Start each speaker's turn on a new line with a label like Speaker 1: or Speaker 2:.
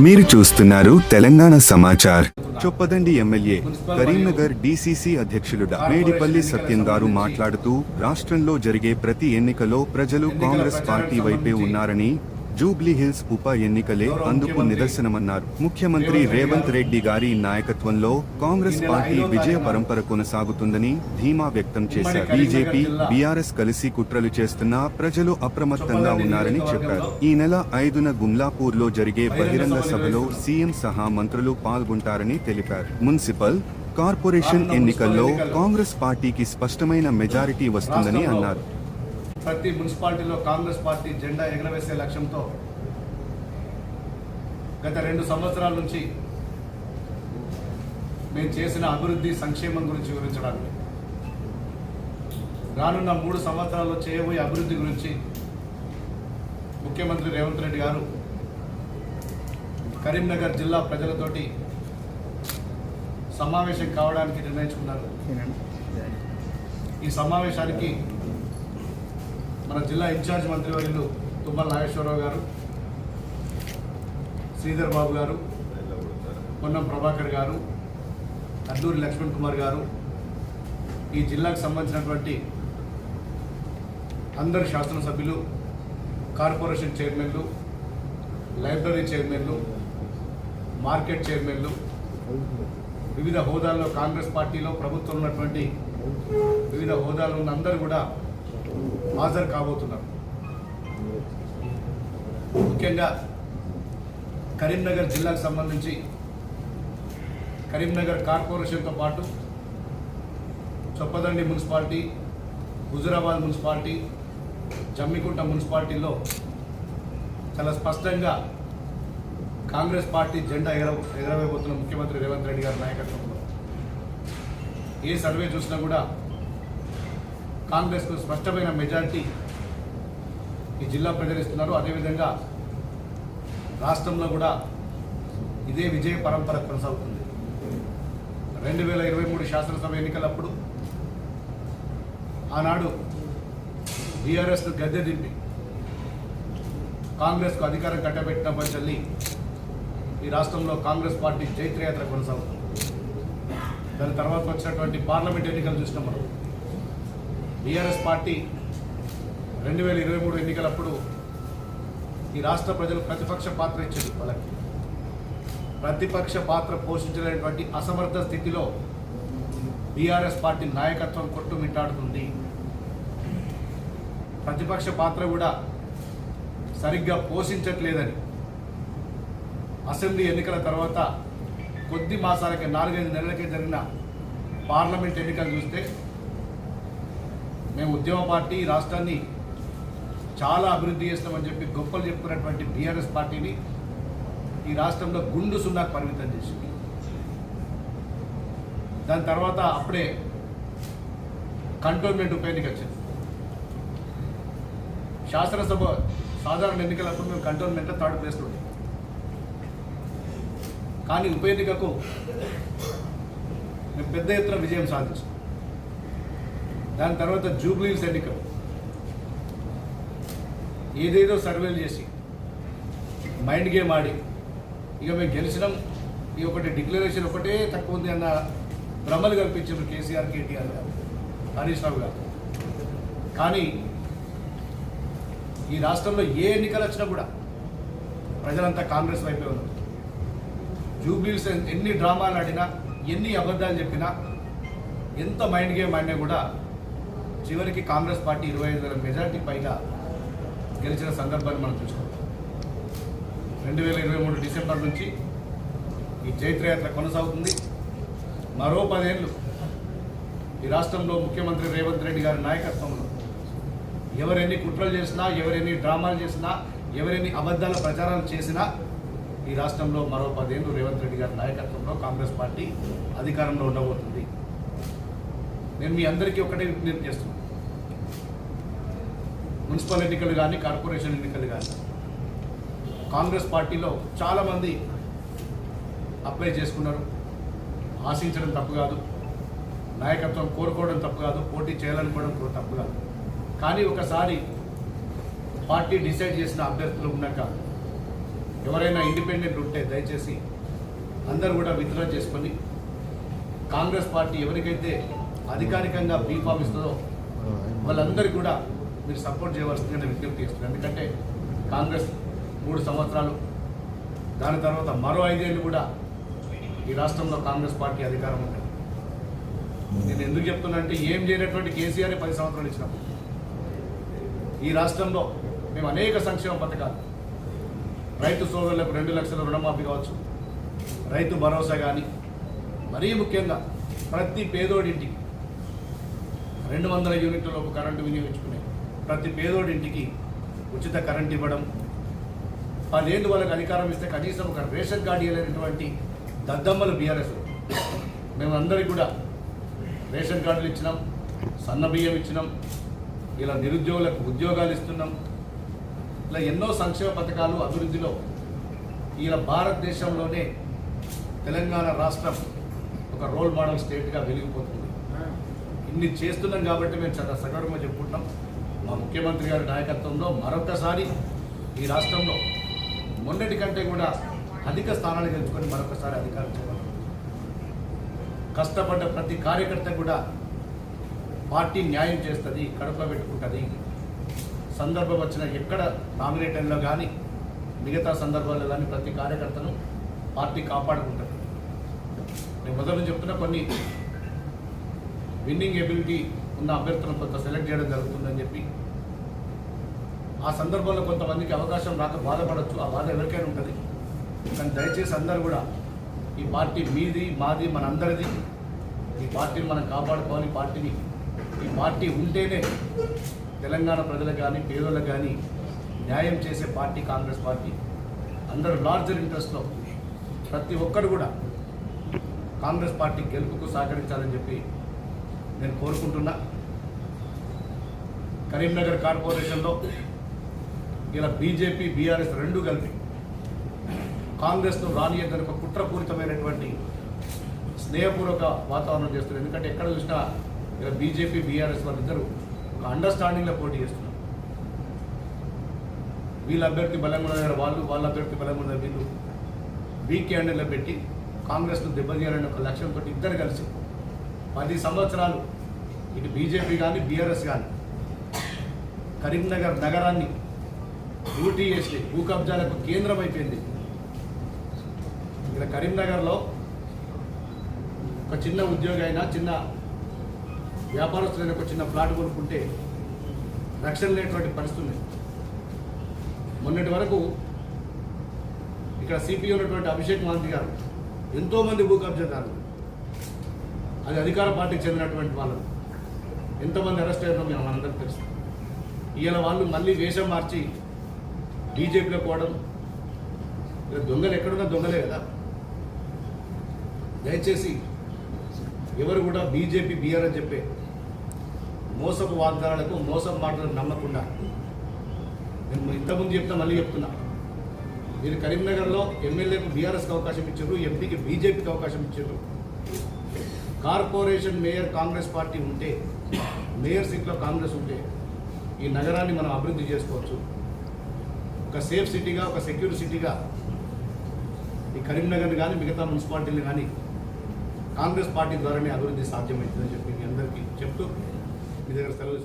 Speaker 1: మీరు చూస్తున్నారు Telangana Samachar. Choppadandi MLA Karimnagar DCC అధ్యక్షులు మేడిపల్లి సత్యం గారు మాట్లాడుతూ రాష్ట్రంలో జరిగే ప్రతి ఎన్నికలో ప్రజలు కాంగ్రెస్ పార్టీ వైపే ఉన్నారని జూబ్లీహిల్స్ ఉప ఎన్నికలే అందుకు నిదర్శనమన్నారు. ముఖ్యమంత్రి రేవంత్ రెడ్డి గారి నాయకత్వంలో కాంగ్రెస్ పార్టీ విజయ పరంపర కొనసాగుతుందని ధీమా వ్యక్తం చేశారు. బీజేపీ బీఆర్ఎస్ కలిసి కుట్రలు చేస్తున్నా ప్రజలు అప్రమత్తంగా ఉన్నారని చెప్పారు. ఈ నెల ఐదున గుమ్లాపూర్లో జరిగే బహిరంగ సభలో సీఎం సహా మంత్రులు పాల్గొంటారని తెలిపారు. మున్సిపల్ కార్పొరేషన్ ఎన్నికల్లో కాంగ్రెస్ పార్టీకి స్పష్టమైన మెజారిటీ వస్తుందని అన్నారు.
Speaker 2: ప్రతి మున్సిపాలిటీలో కాంగ్రెస్ పార్టీ జెండా ఎగరవేసే లక్ష్యంతో గత రెండు సంవత్సరాల నుంచి మేము చేసిన అభివృద్ధి సంక్షేమం గురించి వివరించడానికి రానున్న మూడు సంవత్సరాల్లో చేయబోయే అభివృద్ధి గురించి ముఖ్యమంత్రి రేవంత్ రెడ్డి గారు కరీంనగర్ జిల్లా ప్రజలతోటి సమావేశం కావడానికి నిర్ణయించుకున్నారు. ఈ సమావేశానికి మన జిల్లా ఇన్ఛార్జ్ మంత్రివర్యులు తుమ్మల నాగేశ్వరరావు గారు శ్రీధర్ బాబు గారు పొన్నం ప్రభాకర్ గారు అద్దూరి లక్ష్మణ్ కుమార్ గారు ఈ జిల్లాకు సంబంధించినటువంటి అందరు శాసనసభ్యులు కార్పొరేషన్ చైర్మన్లు లైబ్రరీ చైర్మన్లు మార్కెట్ చైర్మన్లు వివిధ హోదాల్లో కాంగ్రెస్ పార్టీలో ప్రభుత్వం ఉన్నటువంటి వివిధ హోదాలో ఉన్న అందరూ కూడా హాజరు కాబోతున్నారు. ముఖ్యంగా కరీంనగర్ జిల్లాకు సంబంధించి కరీంనగర్ కార్పొరేషన్తో పాటు చొప్పదండి మున్సిపాలిటీ హుజురాబాద్ మున్సిపాలిటీ జమ్మికుంట మున్సిపాలిటీలో చాలా స్పష్టంగా కాంగ్రెస్ పార్టీ జెండా ఎగర ఎగరవేయబోతున్న ముఖ్యమంత్రి రేవంత్ రెడ్డి గారి నాయకత్వంలో. ఏ సర్వే చూసినా కూడా కాంగ్రెస్కు స్పష్టమైన మెజారిటీ ఈ జిల్లా ప్రజలు ఇస్తున్నారు అదేవిధంగా రాష్ట్రంలో కూడా ఇదే విజయ పరంపర కొనసాగుతుంది. రెండు వేల ఇరవై మూడు శాసనసభ ఎన్నికలప్పుడు ఆనాడు బీఆర్ఎస్ను గద్దె దింపి కాంగ్రెస్కు అధికారం కట్టబెట్టినప్పటి చల్లి ఈ రాష్ట్రంలో కాంగ్రెస్ పార్టీ జైత్రయాత్ర కొనసాగుతుంది. దాని తర్వాత వచ్చినటువంటి పార్లమెంట్ ఎన్నికలు చూసినాం మనం. బీఆర్ఎస్ పార్టీ రెండు వేల ఇరవై మూడు ఎన్నికలప్పుడు ఈ రాష్ట్ర ప్రజలు ప్రతిపక్ష పాత్ర ఇచ్చింది వాళ్ళకి. ప్రతిపక్ష పాత్ర పోషించలేనటువంటి అసమర్థ స్థితిలో బీఆర్ఎస్ పార్టీ నాయకత్వం కొట్టుమిట్టాడుతుంది. ప్రతిపక్ష పాత్ర కూడా సరిగ్గా పోషించట్లేదని అసెంబ్లీ ఎన్నికల తర్వాత కొద్ది మాసాలకి నాలుగైదు నెలలకే జరిగిన పార్లమెంట్ ఎన్నికలు చూస్తే మేము ఉద్యమ పార్టీ ఈ రాష్ట్రాన్ని చాలా అభివృద్ధి చేస్తామని చెప్పి గొప్పలు చెప్పుకున్నటువంటి బీఆర్ఎస్ పార్టీని ఈ రాష్ట్రంలో గుండు సున్నాకు పరిమితం చేసింది. దాని తర్వాత అప్పుడే కంటోన్మెంట్ ఉప ఎన్నిక వచ్చింది. శాసనసభ సాధారణ ఎన్నికలప్పుడు మేము కంటోన్మెంట్లో థర్డ్ ప్లేస్లో కానీ ఉప ఎన్నికకు మేము పెద్ద ఎత్తున విజయం సాధించాం. దాని తర్వాత జూబ్లీస్ ఎన్నిక ఏదేదో సర్వేలు చేసి మైండ్ గేమ్ ఆడి ఇక మేము గెలిచినాం ఈ ఒకటి డిక్లరేషన్ ఒకటే తక్కువ ఉంది అన్న భ్రమలు కల్పించారు కేసీఆర్ కేటీఆర్ గారు హరీష్ రావు గారు. కానీ ఈ రాష్ట్రంలో ఏ ఎన్నికలు వచ్చినా కూడా ప్రజలంతా కాంగ్రెస్ వైపే ఉన్నారు. జూబ్లీస్ ఎన్ని డ్రామాలు ఆడినా ఎన్ని అబద్ధాలు చెప్పినా ఎంత మైండ్ గేమ్ ఆడినా కూడా చివరికి కాంగ్రెస్ పార్టీ ఇరవై ఐదు వేల మెజార్టీ పైగా గెలిచిన సందర్భాన్ని మనం చూసుకుంటాం రెండు వేల ఇరవై మూడు డిసెంబర్ నుంచి ఈ చైత్రయాత్ర కొనసాగుతుంది. మరో పదేళ్ళు ఈ రాష్ట్రంలో ముఖ్యమంత్రి రేవంత్ రెడ్డి గారి నాయకత్వంలో ఎవరెన్ని కుట్రలు చేసినా ఎవరెన్ని డ్రామాలు చేసినా ఎవరెన్ని అబద్ధాల ప్రచారాలు చేసినా ఈ రాష్ట్రంలో మరో పదేళ్ళు రేవంత్ రెడ్డి గారి నాయకత్వంలో కాంగ్రెస్ పార్టీ అధికారంలో ఉండబోతుంది. నేను మీ అందరికీ ఒకటే విజ్ఞప్తి చేస్తున్నాను మున్సిపల్ ఎన్నికలు కానీ కార్పొరేషన్ ఎన్నికలు కానీ కాంగ్రెస్ పార్టీలో చాలామంది అప్లై చేసుకున్నారు. ఆశించడం తప్పు కాదు. నాయకత్వం కోరుకోవడం తప్పు కాదు. పోటీ చేయాలనుకోవడం కూడా తప్పు కాదు. కానీ ఒకసారి పార్టీ డిసైడ్ చేసిన అభ్యర్థులు ఉన్నాక ఎవరైనా ఇండిపెండెంట్ ఉంటే దయచేసి అందరూ కూడా విత్డ్రా చేసుకొని కాంగ్రెస్ పార్టీ ఎవరికైతే అధికారికంగా బీఫామ్ ఇస్తుందో వాళ్ళందరికీ కూడా మీరు సపోర్ట్ చేయవలసిందిగా నేను విజ్ఞప్తి చేస్తున్నాను. ఎందుకంటే కాంగ్రెస్ మూడు సంవత్సరాలు దాని తర్వాత మరో ఐదేళ్ళు కూడా ఈ రాష్ట్రంలో కాంగ్రెస్ పార్టీ అధికారం ఉంటుంది నేను ఎందుకు చెప్తున్నా అంటే ఏం చేయనటువంటి కేసీఆర్ పది సంవత్సరాలు ఇచ్చినప్పుడు ఈ రాష్ట్రంలో మేము అనేక సంక్షేమ పథకాలు. రైతు సోదరులకు రెండు లక్షల రుణమాఫీ కావచ్చు రైతు భరోసా కానీ మరీ ముఖ్యంగా ప్రతి పేదోడింటికి రెండు వందల యూనిట్ల లోపు కరెంటు వినియోగించుకునే ప్రతి పేదోడింటికి ఉచిత కరెంట్ ఇవ్వడం పదేళ్ళు వాళ్ళకి అధికారం ఇస్తే కనీసం ఒక రేషన్ కార్డు ఇవ్వలేనటువంటి దద్దమ్మలు బీఆర్ఎస్. మేమందరికీ కూడా రేషన్ కార్డులు ఇచ్చినాం సన్న బియ్యం ఇచ్చినాం ఇలా నిరుద్యోగులకు ఉద్యోగాలు ఇస్తున్నాం. ఇలా ఎన్నో సంక్షేమ పథకాలు అభివృద్ధిలో ఇలా భారతదేశంలోనే తెలంగాణ రాష్ట్రం ఒక రోల్ మోడల్ స్టేట్గా వెలిగిపోతుంది. ఇన్ని చేస్తున్నాం కాబట్టి మేము చాలా సగర్వంగా చెప్పుకుంటాం మా ముఖ్యమంత్రి గారి నాయకత్వంలో మరొకసారి ఈ రాష్ట్రంలో మొన్నటి కంటే కూడా అధిక స్థానాలు గెలుచుకొని మరొకసారి అధికారం చేయాలి. కష్టపడ్డ ప్రతి కార్యకర్త కూడా పార్టీ న్యాయం చేస్తుంది కడుప పెట్టుకుంటుంది. సందర్భం వచ్చిన ఎక్కడ నామినేటర్లో కానీ మిగతా సందర్భాల్లో కానీ ప్రతి కార్యకర్తను పార్టీ కాపాడుకుంటుంది. నేను మొదలు చెప్తున్నా కొన్ని విన్నింగ్ ఎబిలిటీ ఉన్న అభ్యర్థులను కొంత సెలెక్ట్ చేయడం జరుగుతుందని చెప్పి ఆ సందర్భంలో కొంతమందికి అవకాశం రాక బాధపడవచ్చు ఆ బాధ ఎవరికైనా ఉంటుంది. కానీ దయచేసి అందరూ కూడా ఈ పార్టీ మీది మాది మనందరిది ఈ పార్టీని మనం కాపాడుకోవాలి పార్టీని ఈ పార్టీ ఉంటేనే తెలంగాణ ప్రజలకు కానీ పేదలకు కానీ న్యాయం చేసే పార్టీ కాంగ్రెస్ పార్టీ. అందరూ లార్జర్ ఇంట్రెస్ట్లో ప్రతి ఒక్కరు కూడా కాంగ్రెస్ పార్టీ గెలుపుకు సహకరించాలని చెప్పి నేను కోరుకుంటున్నా. కరీంనగర్ కార్పొరేషన్లో ఇలా బీజేపీ బీఆర్ఎస్ రెండు కలిపి కాంగ్రెస్ను రానియద్దని ఒక కుట్రపూరితమైనటువంటి స్నేహపూర్వక వాతావరణం చేస్తున్నారు. ఎందుకంటే ఎక్కడ చూసినా ఇలా బీజేపీ బీఆర్ఎస్ వాళ్ళిద్దరూ ఒక అండర్స్టాండింగ్లో పోటీ చేస్తున్నారు. వీళ్ళ అభ్యర్థి బలంగా ఉన్న వాళ్ళు వాళ్ళ అభ్యర్థి బలంగా ఉన్న వీళ్ళు వీక్ క్యాండిల్లో పెట్టి కాంగ్రెస్ను దెబ్బతీయాలనే ఒక లక్ష్యంతో ఇద్దరు కలిసి పది సంవత్సరాలు ఇటు బీజేపీ కానీ బీఆర్ఎస్ కానీ కరీంనగర్ నగరాన్ని డ్యూటీ చేసి భూ కబ్జాలకు కేంద్రం అయిపోయింది. ఇక్కడ కరీంనగర్లో ఒక చిన్న ఉద్యోగి అయినా చిన్న వ్యాపారస్తులైన ఒక చిన్న ఫ్లాట్ కొనుక్కుంటే రక్షణ లేనటువంటి పరిస్థితి మొన్నటి వరకు ఇక్కడ సిపిఐ ఉన్నటువంటి అభిషేక్ మహంతి గారు ఎంతోమంది భూ కబ్జాదారులు అది అధికార పార్టీకి చెందినటువంటి వాళ్ళు. ఎంతమంది అరెస్ట్ అయ్యారో మేము మనందరికీ తెలుసు. ఇవాళ వాళ్ళు మళ్ళీ వేషం మార్చి బీజేపీలో పోవడం దొంగలు ఎక్కడున్నా దొంగలే కదా. దయచేసి ఎవరు కూడా బీజేపీ బీఆర్ అని చెప్పే మోసపు వాగ్దానాలకు మోసపు మాటలకు నమ్మకుండా నేను ఇంతకుముందు చెప్తా మళ్ళీ చెప్తున్నా. మీరు కరీంనగర్లో ఎమ్మెల్యేకు బీఆర్ఎస్కి అవకాశం ఇచ్చారు ఎంపీకి బీజేపీకి అవకాశం ఇచ్చారు. కార్పొరేషన్ మేయర్ కాంగ్రెస్ పార్టీ ఉంటే మేయర్ సీట్లో కాంగ్రెస్ ఉంటే ఈ నగరాన్ని మనం అభివృద్ధి చేసుకోవచ్చు. ఒక సేఫ్ సిటీగా ఒక సెక్యూర్ సిటీగా ఈ కరీంనగర్ని కానీ మిగతా మున్సిపాలిటీని కానీ కాంగ్రెస్ పార్టీ ద్వారానే అభివృద్ధి సాధ్యమవుతుందని చెప్పి మీ అందరికీ చెప్తూ మీ దగ్గర సెలవు